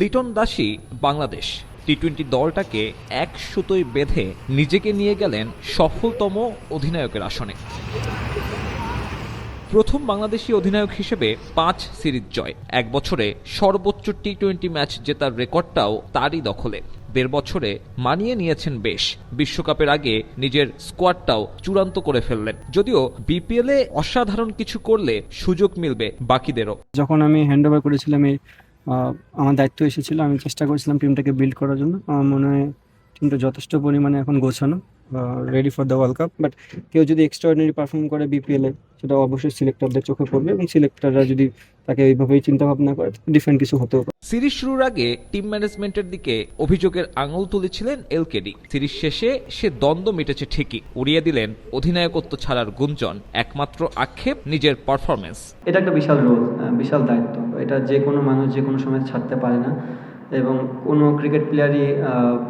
লিটন দাসী Bangladesh T twenty দলটাকে এক সুতোয় বেঁধে নিজেকে নিয়ে গেলেন সফলতম অধিনায়কের আসনে। প্রথম বাংলাদেশি অধিনায়ক হিসেবে পাঁচ সিরিজ জয়, এক বছরে সর্বোচ্চ টি টোয়েন্টি ম্যাচ জেতার রেকর্ডটাও তারই দখলে। দেড় বছরে মানিয়ে নিয়েছেন বেশ, বিশ্বকাপের আগে নিজের স্কোয়াডটাও চূড়ান্ত করে ফেললেন। যদিও বিপিএলে অসাধারণ কিছু করলে সুযোগ মিলবে বাকিদেরও। যখন আমি হ্যান্ড করেছিলাম এই আমার দায়িত্ব এসেছিল আমি চেষ্টা করেছিলাম টিমটাকে বিল্ড করার জন্য। আমার মনে হয় টিমটা যথেষ্ট পরিমাণে এখন গোছানো ready for the world cup but কেউ যদি এক্সট্রাঅর্ডিনারি পারফর্ম করে বিপিএলে সেটা অবশ্যই সিলেক্টরদের চোখে পড়বে এবং সিলেক্টররা যদি তাকে এইভাবেই চিন্তা ভাবনা করে ডিফারেন্ট কিছু হতেও পারে। সিরিজ শুরুর আগে টিম ম্যানেজমেন্টের দিকে অভিযোগের আঙুল তুলেছিলেন এলকেডি। সিরিজ শেষে সে দ্বন্দ্ব মিটেছে ঠিকই উড়িয়ে দিলেন অধিনায়কত্ব ছাড়ার গুঞ্জন একমাত্র আক্ষেপ নিজের পারফরমেন্স এটা একটা বিশাল রোল বিশাল দায়িত্ব। এটা যে কোনো মানুষ যে কোনো সময় ছাড়তে পারে না এবং কোনো ক্রিকেট প্লেয়ারই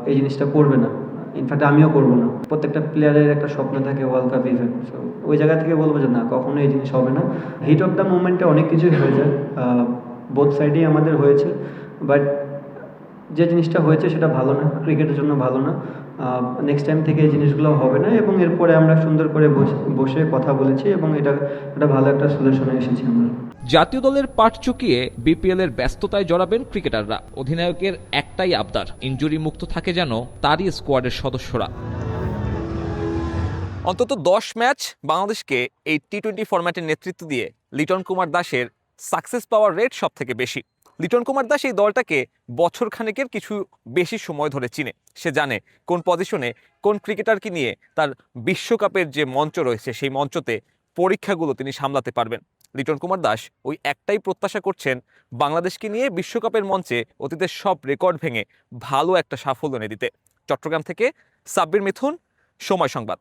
এই জিনিসটা করবে না। ইনফ্যাক্ট আমিও করব না। প্রত্যেকটা প্লেয়ারের একটা স্বপ্ন থাকে ওয়ার্ল্ড কাপ ইভেন্ট সো ওই জায়গা থেকে বলব যে না, কখনো এই জিনিস হবে না। হিট অফ দ্য মুভমেন্টে অনেক কিছুই হয়ে যায়। বোথ সাইডেই আমাদের হয়েছে। বাট যে জিনিসটা হয়েছে সেটা ভালো না। ক্রিকেটের জন্য ভালো না। নেক্সট টাইম থেকে এই জিনিসগুলো হবে না এবং এরপরে আমরা সুন্দর করে বসে- বসে কথা বলেছি এবং এটা একটা ভালো একটা সলিউশনে এসেছি আমরা। জাতীয় দলের পাঠ চুকিয়ে বিপিএল এর ব্যস্ততায় জড়াবেন ক্রিকেটাররা। অধিনায়কের একটাই আবদার ইনজুরি মুক্ত থাকে যেন তারই স্কোয়াডের সদস্যরা। অন্তত দশ ম্যাচ বাংলাদেশকে এই টি টোয়েন্টি ফরম্যাটের নেতৃত্ব দিয়ে লিটন কুমার দাসের সাকসেস পাওয়ার রেট সব থেকে বেশি। লিটন কুমার দাস এই দলটাকে বছর খানেকের কিছু বেশি সময় ধরে চিনে। সে জানে কোন পজিশনে কোন ক্রিকেটারকে নিয়ে তার বিশ্বকাপের যে মঞ্চ রয়েছে, সেই মঞ্চতে পরীক্ষাগুলো তিনি সামলাতে পারবেন। লিটন কুমার দাস ওই একটাই প্রত্যাশা করছেন বাংলাদেশকে নিয়ে বিশ্বকাপের মঞ্চে অতীতের সব রেকর্ড ভেঙে ভালো একটা সাফল্য এনে দিতে। চট্টগ্রাম থেকে সাব্বির মিথুন, সময় সংবাদ।